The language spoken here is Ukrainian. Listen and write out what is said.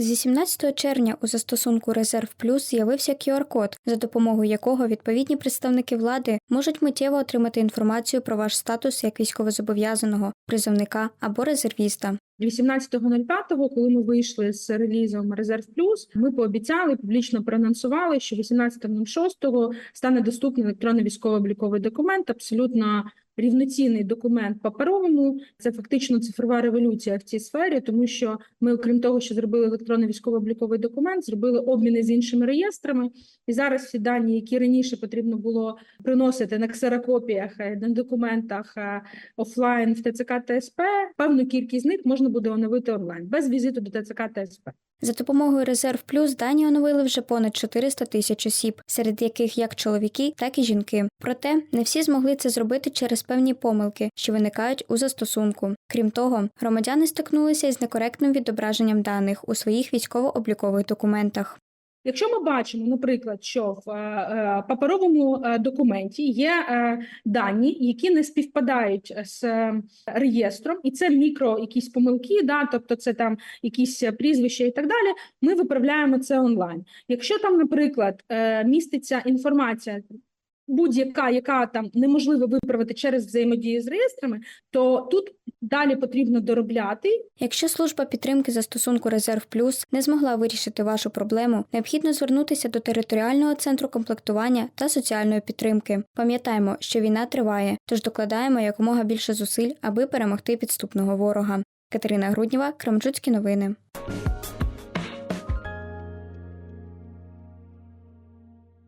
З 18 червня у застосунку Резерв Плюс з'явився QR-код, за допомогою якого відповідні представники влади можуть миттєво отримати інформацію про ваш статус як військовозобов'язаного, призовника або резервіста. 18.05, коли ми вийшли з релізом Резерв Плюс, ми пообіцяли публічно проанонсували, що 18.06 стане доступний електронний військово-обліковий документ, абсолютно рівноцінний документ паперовому. Це фактично цифрова революція в цій сфері, тому що ми, окрім того, що зробили електронний військово-обліковий документ, зробили обміни з іншими реєстрами. І зараз всі дані, які раніше потрібно було приносити на ксерокопіях, е, на документах е, офлайн в ТЦК та СП, певну кількість з них можна буде оновити онлайн без візиту до ТЦК та СП. За допомогою Резерв Плюс дані оновили вже понад 400 тисяч осіб, серед яких як чоловіки, так і жінки. Проте не всі змогли це зробити через певні помилки, що виникають у застосунку. Крім того, громадяни стикнулися із некоректним відображенням даних у своїх військово-облікових документах. Якщо ми бачимо, наприклад, що в е, е, паперовому е, документі є дані, які не співпадають з реєстром, і це мікро якісь помилки, да, тобто це там якісь прізвища і так далі, ми виправляємо це онлайн. Якщо там, наприклад, міститься інформація. Будь-яка, яка там неможливо виправити через взаємодію з реєстрами, то тут далі потрібно доробляти Якщо служба підтримки застосунку Резерв Плюс не змогла вирішити вашу проблему, необхідно звернутися до територіального центру комплектування та соціальної підтримки. Пам'ятаємо, що війна триває, тож докладаємо якомога більше зусиль, аби перемогти підступного ворога. Катерина Груднєва, Крамчуцькі новини.